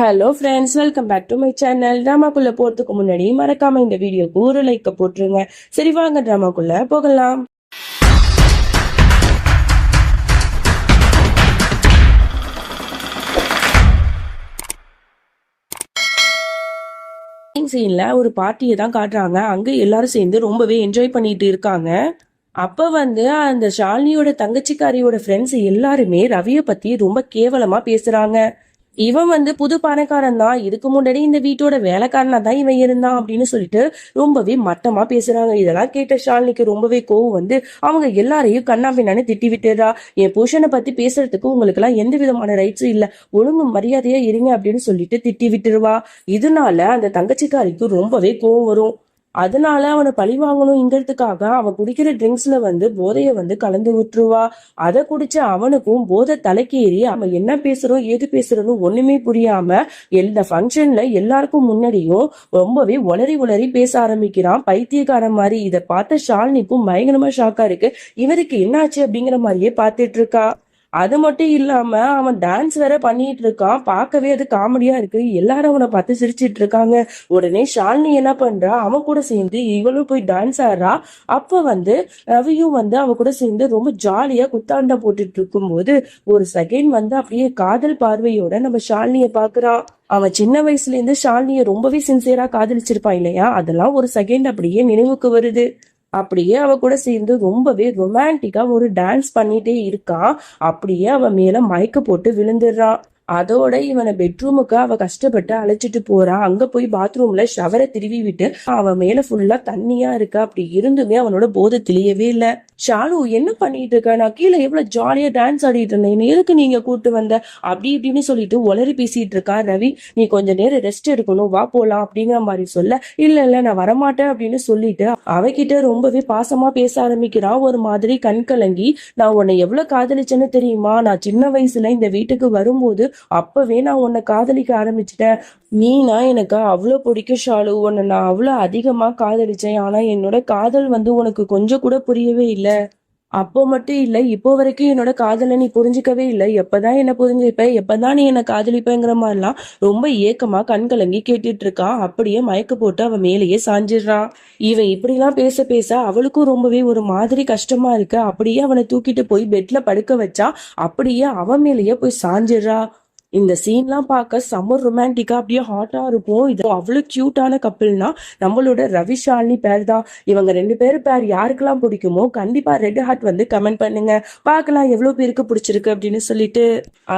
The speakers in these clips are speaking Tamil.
Hello friends welcome back to my channel ட்ராமாக்குள்ள போறதுக்கு முன்னாடி மறக்காம இந்த வீடியோக்கு ஒரு லைக்க போட்டுருங்க. சரி வாங்க ட்ராமாக்குள்ள போகலாம். சீன்ல ஒரு பார்ட்டியை தான் காட்டுறாங்க. அங்க எல்லாரும் சேர்ந்து ரொம்பவே என்ஜாய் பண்ணிட்டு இருக்காங்க. அப்ப வந்து அந்த ஷாலினியோட தங்கச்சிக்காரியோட ஃப்ரெண்ட்ஸ் எல்லாருமே ரவிய பத்தி ரொம்ப கேவலமா பேசுறாங்க. இவன் வந்து புது பணக்காரன் தான். இதுக்கு முன்னாடி இந்த வீட்டோட வேலைக்காரனா தான் இவன் இருந்தான் அப்படின்னு சொல்லிட்டு ரொம்பவே மட்டமா பேசுறாங்க. இதெல்லாம் கேட்ட ஷாலினிக்கு ரொம்பவே கோவம் வந்து அவங்க எல்லாரையும் கண்ணா பின்னான்னு திட்டி விட்டுறா என் புருஷனை பத்தி பேசுறதுக்கு உங்களுக்கு எல்லாம் எந்த விதமான ரைட்ஸும் இல்ல. ஒழுங்கு மரியாதையா இருங்க அப்படின்னு சொல்லிட்டு திட்டி விட்டுருவா. இதனால அந்த தங்கச்சிக்காரிக்கு ரொம்பவே கோவம் வரும். அதனால அவனை பழி வாங்கணுங்கிறதுக்காக அவன் குடிக்கிற ட்ரிங்க்ஸ்ல வந்து போதைய வந்து கலந்து விட்டுருவா அதை குடிச்ச அவனுக்கும் போதை தலைக்கேறி அவன் என்ன பேசுறோம் ஏது பேசுறோன்னு ஒண்ணுமே புரியாம இந்த ஃபங்க்ஷன்ல எல்லாருக்கும் முன்னாடியும் ரொம்பவே உளறி உளறி பேச ஆரம்பிக்கிறான். பைத்தியக்காரன் மாதிரி. இதை பார்த்த ஷாலினிக்கும் பயங்கரமா ஷாக்கா இருக்கு. இவருக்கு என்னாச்சு அப்படிங்கிற மாதிரியே பார்த்துட்டு இருக்கா. அது மட்டும் இல்லாம அவன் டான்ஸ் வேற பண்ணிட்டு இருக்கான். பார்க்கவே அது காமெடியா இருக்கு. எல்லாரும் அவனை பார்த்து சிரிச்சிட்டு இருக்காங்க. உடனே ஷாலினி என்ன பண்றா? அவன் கூட சேர்ந்து இவளும் போய் டான்ஸ் ஆடுறா. அப்ப வந்து ரவியும் வந்து அவ கூட சேர்ந்து ரொம்ப ஜாலியா குத்தாண்ட போட்டுட்டு இருக்கும்போது ஒரு செகண்ட் வந்து அப்படியே காதல் பார்வையோட நம்ம ஷாலினிய பாக்குறான் அவன் சின்ன வயசுல இருந்து ஷாலினிய ரொம்பவே சின்சியரா காதலிச்சிருப்பான் இல்லையா? அதெல்லாம் ஒரு செகண்ட் அப்படியே நினைவுக்கு வருது. அப்படியே அவ கூட சேர்ந்து ரொம்பவே ரொமான்டிக்கா ஒரு டான்ஸ் பண்ணிட்டே இருக்கான் அப்படியே அவ மேல மயக்க போட்டு விழுந்துடுறான் அதோட இவனை பெட்ரூமுக்கு அவ கஷ்டப்பட்டு அழைச்சிட்டு போறா. அங்க போய் பாத்ரூம்ல ஷவரை திருவி விட்டு அவன் மேல ஃபுல்லா தண்ணியா இருக்கு. அப்படி இருந்துமே அவனோட போதை தெளியவே இல்ல. ஷாலு என்ன பண்ணிட்டு இருக்க? நான் கீழே எவ்வளவு ஜாலியா டான்ஸ் ஆடிட்டு இருந்தேன். எதுக்கு நீங்க கூட்டு வந்த? அப்படி இப்படின்னு சொல்லிட்டு உளறி பேசிட்டு இருக்கா ரவி. நீ கொஞ்ச நேரம் ரெஸ்ட் எடுக்கணும் வா போலாம் அப்படிங்கிற மாதிரி சொல்ல இல்ல இல்ல நான் வரமாட்டேன் அப்படின்னு சொல்லிட்டு அவகிட்ட ரொம்பவே பாசமா பேச ஆரம்பிக்கிறான் ஒரு மாதிரி கண் கலங்கி நான் உன்னை எவ்வளவு காதலிச்சேன்னு தெரியுமா? நான் சின்ன வயசுல இந்த வீட்டுக்கு வரும்போது அப்பவே நான் உன்னை காதலிக்க ஆரம்பிச்சிட்டேன். நீனா எனக்கு அவ்வளோ பிடிக்கும் ஷாலு. உன்னை நான் அவ்வளோ அதிகமா காதலிச்சேன். ஆனா என்னோட காதல் வந்து உனக்கு கொஞ்சம் கூட புரியவே இல்லை. அப்போ மட்டும் இல்லை இப்போ வரைக்கும் என்னோட காதலை நீ புரிஞ்சுக்கவே இல்லை. எப்பதான் என்ன புரிஞ்சுப்ப எப்பதான் நீ என்ன காதலிப்பேங்கிற மாதிரிலாம் ரொம்ப ஏக்கமா கண் கலங்கி கேட்டுட்டு இருக்கான் அப்படியே மயக்க போட்டு அவன் மேலேயே சாஞ்சிடுறான் இவன் இப்படிலாம் பேச பேச அவளுக்கும் ரொம்பவே ஒரு மாதிரி கஷ்டமா இருக்கு. அப்படியே அவனை தூக்கிட்டு போய் பெட்ல படுக்க வச்சா அப்படியே அவன் மேலேயே போய் சாஞ்சிடுறா. இந்த சீன்லாம் பார்க்க சம்மர் ரொமான்டிக்கா அப்படியே ஹாட்டா இருக்கும். இது அவ்வளவு கியூட்டான கப்பிள்னா நம்மளோட ரவி ஷாலினி பேர் தான். இவங்க ரெண்டு பேரும் பேர் யாருக்கெல்லாம் பிடிக்குமோ கண்டிப்பா ரெட் ஹார்ட் வந்து கமெண்ட் பண்ணுங்க. பார்க்கலாம் எவ்வளவு பேருக்கு பிடிச்சிருக்கு அப்படின்னு சொல்லிட்டு.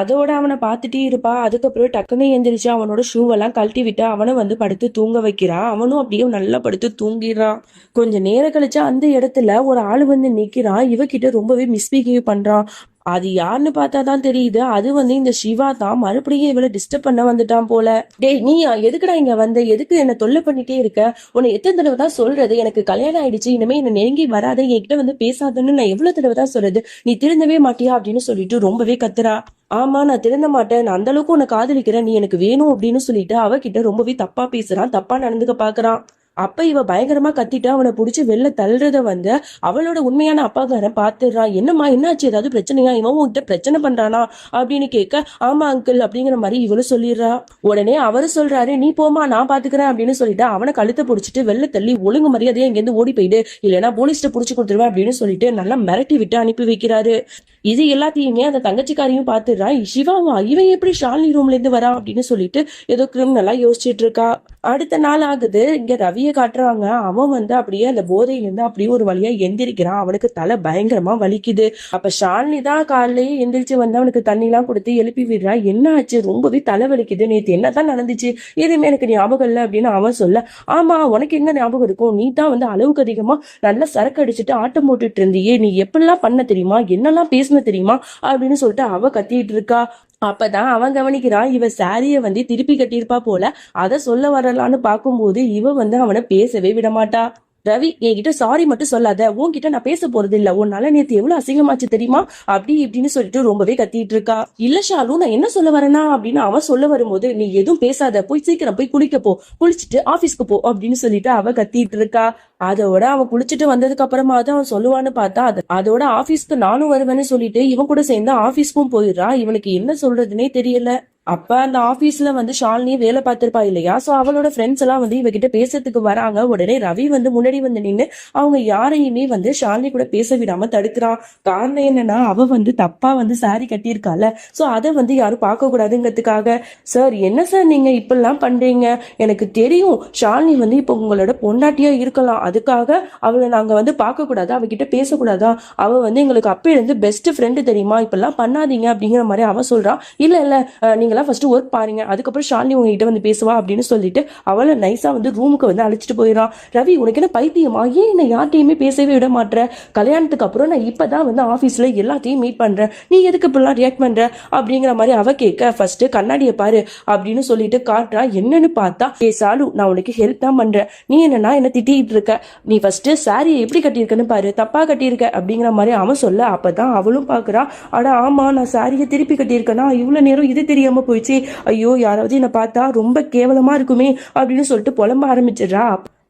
அதோட அவனை பார்த்துட்டே இருப்பா. அதுக்கப்புறம் டக்குன்னு எந்திரிச்சு அவனோட ஷூவெல்லாம் கழட்டி விட்டு அவனை வந்து படுத்து தூங்க வைக்கிறான் அவனும் அப்படியே நல்லா படுத்து தூங்கிடுறான் கொஞ்சம் நேரம் கழிச்சு அந்த இடத்துல ஒரு ஆள் வந்து நிக்கிறான். இவகிட்ட ரொம்பவே மிஸ்பிஹேவ் பண்றான். அது யாருன்னு பார்த்தா தான் தெரியுது. அது வந்து இந்த சிவா தான் மறுபடியும் இவளை டிஸ்டர்ப் பண்ண வந்துட்டான் போல. டேய் நீ எதுக்குடா இங்க வந்த? எதுக்கு என்ன தொல்லை பண்ணிட்டே இருக்க? உன்னை எத்தனை தடவை தான் சொல்றது? எனக்கு கல்யாணம் ஆயிடுச்சு இனிமே என்ன நெருங்கி வராத என்கிட்ட வந்து பேசாதன்னு நான் எவ்வளவு தடவை தான் சொல்றது? நீ திருந்தவே மாட்டியா அப்படின்னு சொல்லிட்டு ரொம்பவே கத்துறா. ஆமா நான் திருந்த மாட்டேன். நான் அந்த அளவுக்கு உன்னை காதலிக்கிறேன். நீ எனக்கு வேணும் அப்படின்னு சொல்லிட்டு அவகிட்ட ரொம்பவே தப்பா பேசுறான். தப்பா நடந்துக்க பாக்குறான். அப்ப இவ பயங்கரமா கத்திட்டு அவனை பிடிச்சி வெளில தள்ளுறத வந்து அவளோட உண்மையான அப்பாக்காரன் பாத்துடுறான். என்னம்மா என்னாச்சு? ஏதாவது பிரச்சனையா? இவன் உன்கிட்ட பிரச்சனை பண்றானா? அப்படின்னு கேட்க ஆமா அங்கிள் அப்படிங்கிற மாதிரி இவளும் சொல்லிடுறா. உடனே அவரு சொல்றாரு நீ போமா நான் பாத்துக்கிறேன் அப்படின்னு சொல்லிட்டு அவனை கழுத்தை பிடிச்சிட்டு வெளில தள்ளி ஒழுங்கு மரியாதையா இங்கேருந்து ஓடி போயிடு. இல்லைன்னா போலீஸ்ட புடிச்சு கொடுத்துருவேன் அப்படின்னு சொல்லிட்டு நல்லா மிரட்டி விட்டு அனுப்பி வைக்கிறாரு. இது எல்லாத்தையுமே அந்த தங்கச்சிக்காரையும் பாத்துடுறான் சிவாவா இவன் எப்படி ஷாலினி ரூம்ல இருந்து வரா? அப்படின்னு சொல்லிட்டு ஏதோ கிரிமினலா யோசிச்சுட்டு இருக்கா. அடுத்த நாள் ஆகுது. இங்க ரவியை காட்டுறாங்க. அவன் வந்து அப்படியே அந்த போதையிலேருந்து அப்படியே ஒரு வழியா எந்திரிக்கிறான். அவனுக்கு தலை பயங்கரமா வலிக்குது. அப்ப ஷாலினி தான் காலையே எந்திரிச்சு வந்து அவனுக்கு தண்ணி எல்லாம் கொடுத்து எழுப்பி விடுறா. என்ன ஆச்சு? ரொம்பவே தலை வலிக்குது. நேத்து என்னதான் நடந்துச்சு? எதுவுமே எனக்கு ஞாபகம் இல்லை அப்படின்னு அவன் சொல்ல ஆமா உனக்கு எங்க ஞாபகம் இருக்கும் நீ தான் வந்து அளவுக்கு அதிகமா நல்லா சரக்கு அடிச்சுட்டு ஆட்டம் போட்டுட்டு இருந்தியே. நீ எப்படிலாம் பண்ண தெரியுமா? என்னெல்லாம் பேசின தெரியுமா? அப்படின்னு சொல்லிட்டு அவ கத்திட்டு இருக்கா. அப்பதான் அவன் கவனிக்கிறான் இவ சாரிய வந்து திருப்பி கட்டியிருப்பா போல அதை சொல்ல வரலான்னு பார்க்கும்போது இவ வந்து அவனை பேசவே விடமாட்டா. ரவி என்கிட்ட சாரி மட்டும் சொல்லாத உன்கிட்ட நான் பேச போறது இல்ல உன்னால நேத்து எவ்வளவு அசிங்கமாச்சு தெரியுமா? அப்படி இப்படின்னு சொல்லிட்டு ரொம்பவே கத்திட்டு இருக்கா. இல்ல ஷாலு நான் என்ன சொல்ல வரேனா? அப்படின்னு அவன் சொல்ல வரும்போது நீ எதுவும் பேசாத போய் சீக்கிரம் போய் குளிக்க போ குளிச்சுட்டு ஆபீஸ்க்கு போ அப்படின்னு சொல்லிட்டு அவ கத்திட்டு இருக்கா. அதோட அவன் குளிச்சுட்டு வந்ததுக்கு அப்புறமா தான் அவன் சொல்லுவான்னு பார்த்தா அதோட ஆபீஸ்க்கு நானும் வருவேன்னு சொல்லிட்டு இவன் கூட சேர்ந்து ஆபீஸ்க்கும் போயிடுறா. இவனுக்கு என்ன சொல்றதுனே தெரியல. அப்ப அந்த ஆபீஸ்ல வந்து ஷாலினி வேலை பார்த்திருப்பா இல்லையா? சோ அவளோட ஃப்ரெண்ட்ஸ் எல்லாம் வந்து இவகிட்ட பேசுறதுக்கு வராங்க. உடனே ரவி வந்து முன்னாடி வந்து நின்று அவங்க யாரையுமே வந்து ஷாலினி கூட பேச விடாம தடுக்கிறான் காரணம் என்னன்னா அவ வந்து தப்பா வந்து சாரி கட்டியிருக்கால. சோ அதை வந்து யாரும் பார்க்க கூடாதுங்கிறதுக்காக. சார் என்ன சார் நீங்க இப்படிலாம் பண்றீங்க? எனக்கு தெரியும் ஷாலினி வந்து இப்போ உங்களோட பொண்டாட்டியா இருக்கலாம். அதுக்காக அவளை நாங்கள் வந்து பார்க்கக்கூடாது? அவகிட்ட பேசக்கூடாதா? அவள் வந்து எங்களுக்கு அப்ப இருந்து பெஸ்ட் ஃப்ரெண்டு தெரியுமா? இப்பெல்லாம் பண்ணாதீங்க அப்படிங்கிற மாதிரி அவள் சொல்கிறான் இல்லை இல்லை நீங்களாம் ஃபஸ்ட்டு ஒர்க் பாருங்க. அதுக்கப்புறம் ஷாலினி உங்ககிட்ட வந்து பேசுவா அப்படின்னு சொல்லிட்டு அவளை நைஸாக வந்து ரூமுக்கு வந்து அழைச்சிட்டு போயிடறான் ரவி உனக்கு என்ன பைத்தியமா? ஏன் என்ன யார்ட்டையுமே பேசவே விட மாட்ற? கல்யாணத்துக்கு அப்புறம் நான் இப்போ தான் வந்து ஆஃபீஸில் எல்லாத்தையும் மீட் பண்ணுறேன் நீ எதுக்கு இப்படிலாம் ரியாக்ட் பண்ணுற அப்படிங்கிற மாதிரி அவ கேட்க ஃபஸ்ட்டு கண்ணாடியை பாரு அப்படின்னு சொல்லிட்டு காட்டுறா. என்னன்னு பார்த்தா ஏ சாலு நான் உனக்கு ஹெல்ப் தான் பண்ணுறேன் நீ என்னன்னா என்ன திட்டிகிட்டு இருக்க? நீ ஃபர்ஸ்ட் சாரியை எப்படி கட்டியிருக்கன்னு பாரு. தப்பா கட்டியிருக்க அப்படிங்கிற மாதிரி அவன் சொல்ல அப்பதான் அவளும் பாக்குறா. அட ஆமா நான் சாரியை திருப்பி கட்டியிருக்கேனா? இவ்வளவு நேரம் இது தெரியாம போயிடுச்சு. ஐயோ யாராவது என்னை பார்த்தா ரொம்ப கேவலமா இருக்குமே அப்படின்னு சொல்லிட்டு புலம்ப ஆரம்பிச்சிடுறா.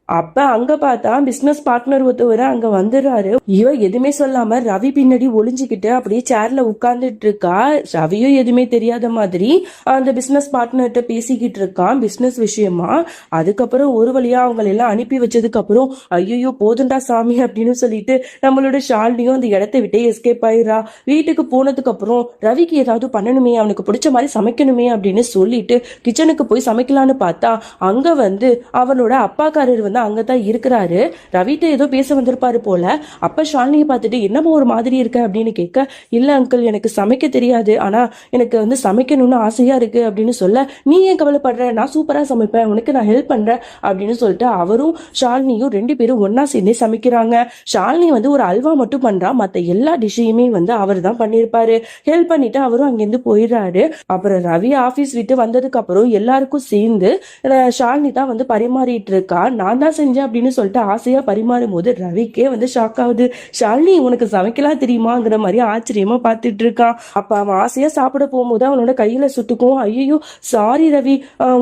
அப்ப அங்க பார்த்தா பிசினஸ் பார்ட்னர் ஒருத்தவர் அங்க வந்துடுறாரு. இவ எதுவுமே சொல்லாம ரவி பின்னாடி ஒளிஞ்சுக்கிட்டு அப்படியே சேர்ல உட்கார்ந்துட்டு இருக்கா. ரவியும் எதுவுமே தெரியாத மாதிரி அந்த பிசினஸ் பார்ட்னர்கிட்ட பேசிக்கிட்டு இருக்கான் பிசினஸ் விஷயமா. அதுக்கப்புறம் ஒரு வழியா அவங்களை எல்லாம் அனுப்பி வச்சதுக்கு அப்புறம் ஐயோ போதுண்டா சாமி அப்படின்னு சொல்லிட்டு நம்மளோட ஷாலினியும் அந்த இடத்த விட்டே எஸ்கேப் ஆயிடுறா. வீட்டுக்கு போனதுக்கு அப்புறம் ரவிக்கு ஏதாவது பண்ணணுமே அவனுக்கு பிடிச்ச மாதிரி சமைக்கணுமே அப்படின்னு சொல்லிட்டு கிச்சனுக்கு போய் சமைக்கலான்னு பார்த்தா அங்க வந்து அவனோட அப்பாக்காரர் வந்து அங்கதான் இருக்கிறாரு. ரவிட்ட ஏதோ பேச வந்திருப்பாரு போல. அப்ப ஷாலினியை பார்த்துட்டு என்னமோ ஒரு மாதிரி இருக்க? அப்படின்னு கேட்க இல்லை அங்கிள் எனக்கு சமைக்க தெரியாது. ஆனா எனக்கு வந்து சமைக்கணும்னு ஆசையா இருக்கு. அப்படின்னு சொல்ல நீ ஏன் கவலைப்படுற? நான் சூப்பரா சமைப்பேன். உனக்கு நான் ஹெல்ப் பண்றேன். அப்படின்னு சொல்லிட்டு அவரும் ஷாலினியும் ரெண்டு பேரும் ஒன்றா சேர்ந்து சமைக்கிறாங்க. ஷாலினி வந்து ஒரு அல்வா மட்டும் பண்றா. மத்த எல்லா டிஷ்ஷையுமே வந்து அவர் தான் பண்ணியிருப்பாரு ஹெல்ப் பண்ணிட்டு அவரும் அங்கேருந்து போயிடுறாரு. அப்புறம் ரவி ஆஃபீஸ் விட்டு வந்ததுக்கு அப்புறம் எல்லாருக்கும் சேர்ந்து ஷாலினி தான் வந்து பரிமாறிட்டு இருக்கா. நான் தான் செஞ்சேன் அப்படின்னு சொல்லிட்டு ஆசையாக பரிமாறும் போது ரவிக்கே வந்து ஷாக் ஆகுது. ஷாலினி உனக்கு சமைக்கலாம் தெரியுமாங்கிற மாதிரி ஆச்சரியமாக பார்த்துட்டு இருக்கான் அப்போ அவன் ஆசையாக சாப்பிட போகும்போது அவனோட கையில் சுட்டுக்கும் ஐயோ சாரி ரவி.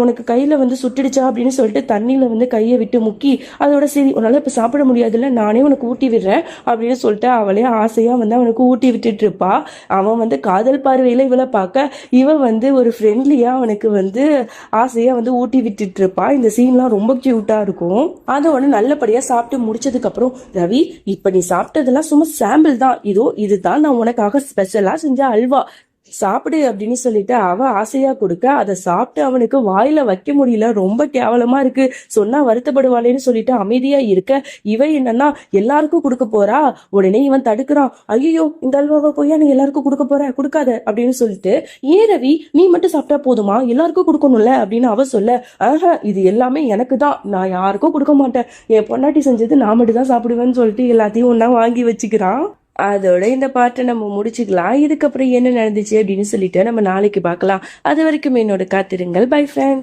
உனக்கு கையில் வந்து சுட்டுடுச்சா அப்படின்னு சொல்லிட்டு தண்ணியில் வந்து கையை விட்டு முக்கி அதோட சரி உன்னால் இப்போ சாப்பிட முடியாதுல்ல நானே உனக்கு ஊட்டி விடுறேன் அப்படின்னு சொல்லிட்டு அவளே ஆசையாக வந்து அவனுக்கு ஊட்டி விட்டுட்டு இருப்பா. அவன் வந்து காதல் பார்வையில் இவளை பார்க்க இவன் வந்து ஒரு ஃப்ரெண்ட்லியாக அவனுக்கு வந்து ஆசையாக வந்து ஊட்டி விட்டுட்டு இருப்பா. இந்த சீன்லாம் ரொம்ப க்யூட்டாக இருக்கும். அதை ஒன்று நல்லபடியா சாப்பிட்டு முடிச்சதுக்கு அப்புறம் ரவி இப்ப நீ சாப்பிட்டதெல்லாம் சும்மா சாம்பிள் தான். இதோ இதுதான் நான் உனக்காக ஸ்பெஷலாக செஞ்ச அல்வா. சாப்பிடு அப்படின்னு சொல்லிட்டு அவ ஆசையா கொடுக்க அதை சாப்பிட்டு அவனுக்கு வாயில வைக்க முடியல. ரொம்ப கேவலமா இருக்கு. சொன்னா வருத்தப்படுவாளேன்னு சொல்லிட்டு அமைதியா இருக்க. இவ என்னன்னா எல்லாருக்கும் கொடுக்க போறா. உடனே இவன் தடுக்கிறான். ஐயோ இந்த அல்வாவை போய் நீ எல்லாருக்கும் கொடுக்க போற? கொடுக்காத அப்படின்னு சொல்லிட்டு ஏன் ரவி நீ மட்டும் சாப்பிட்டா போதுமா? எல்லாருக்கும் கொடுக்கணும்ல? அப்படின்னு அவ சொல்ல ஆஹா இது எல்லாமே எனக்கு தான். நான் யாருக்கும் கொடுக்க மாட்டேன். என் பொண்டாட்டி செஞ்சது நான் மட்டும் தான் சாப்பிடுவேன்னு சொல்லிட்டு எல்லாத்தையும் ஒன்னா வாங்கி வச்சுக்கிறான். அதோட இந்த பாட்டை நம்ம முடிச்சுக்கலாம். இதுக்கப்புறம் என்ன நடந்துச்சு அப்படின்னு சொல்லிட்டு நம்ம நாளைக்கு பார்க்கலாம். அது வரைக்கும் என்னோட காத்திருங்கள். Bye friends